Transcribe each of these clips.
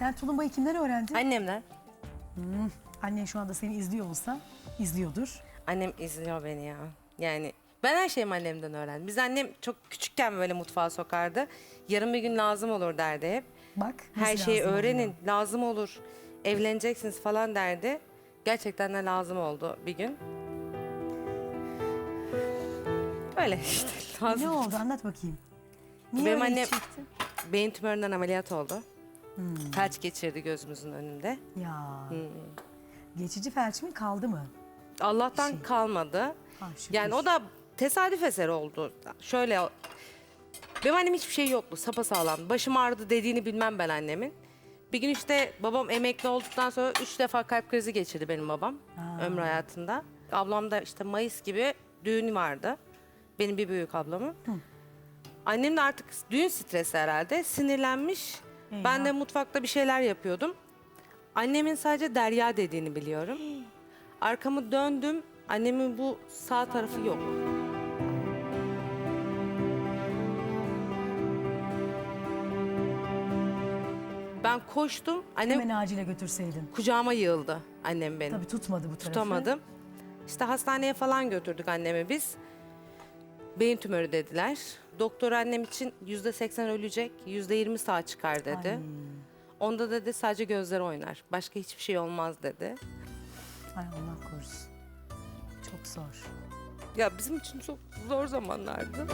Sen tulumbayı kimden öğrendin? Annemle. Annen şu anda seni izliyor olsa izliyordur. Annem izliyor beni ya. Yani ben her şeyimi annemden öğrendim. Biz annem çok küçükken böyle mutfağa sokardı. Yarın bir gün lazım olur derdi hep. Bak. Her şeyi lazım öğrenin, oluyor. lazım olur. Evleneceksiniz falan derdi. Gerçekten de lazım oldu bir gün. Öyle işte lazım. Ne oldu anlat bakayım. Niye Benim annem-? Beyin tümöründen ameliyat oldu. Hmm. Felç geçirdi gözümüzün önünde. Ya. Hmm. Geçici felç mi kaldı mı? Allah'tan Şey. kalmadı. Ha, şükür. Yani o da tesadüf eseri oldu. Şöyle benim annem hiçbir şey yoktu sapasağlam. Başım ağrıdı dediğini bilmem ben annemin. Bir gün işte babam emekli olduktan sonra üç defa kalp krizi geçirdi benim babam Aa. ömrü hayatında. Ablam da işte Mayıs gibi düğünü vardı. Benim bir büyük ablamın. Annem de artık düğün stresi herhalde sinirlenmiş. Ben de mutfakta bir şeyler yapıyordum. Annemin sadece Derya dediğini biliyorum. Arkamı döndüm. Annemin bu sağ tarafı yok. Ben koştum. Annem Hemen acile götürseydin. kucağıma yığıldı annem benim. Tabii tutmadı bu tarafı. Tutamadım. İşte hastaneye falan götürdük annemi biz. Beyin tümörü dediler. Doktor annem için yüzde seksen ölecek, yüzde yirmi sağ çıkar dedi. Onda dedi sadece gözleri oynar. Başka hiçbir şey olmaz dedi. ay Allah korusun. Çok zor. Ya bizim için çok zor zamanlardı.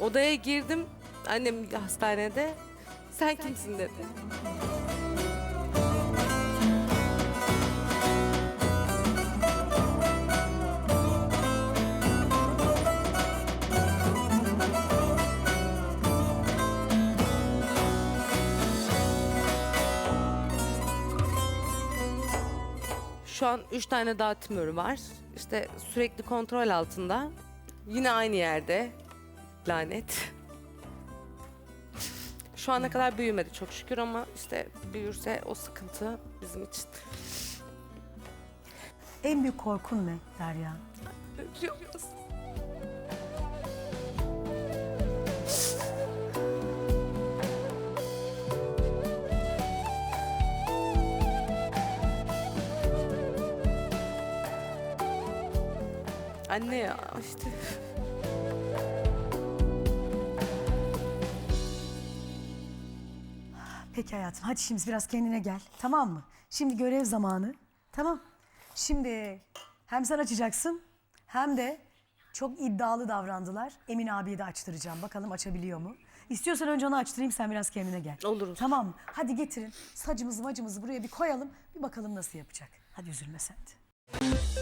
Odaya girdim. Annem hastanede. Sen kimsin dedi. Şu an üç tane daha tümörü var. İşte sürekli kontrol altında. Yine aynı yerde. Lanet. Şu ana kadar büyümedi çok şükür ama işte büyürse o sıkıntı bizim için. En büyük korkun ne Derya? Ölüyoruz. Anne ya işte. Peki hayatım hadi şimdi biraz kendine gel. Tamam mı? Şimdi görev zamanı. Tamam. Şimdi hem sen açacaksın hem de çok iddialı davrandılar. Emin abiyi de açtıracağım. Bakalım açabiliyor mu? İstiyorsan önce onu açtırayım sen biraz kendine gel. Olur. Tamam mı? Hadi getirin. Sacımızı macımızı buraya bir koyalım. Bir bakalım nasıl yapacak. Hadi üzülme sen de.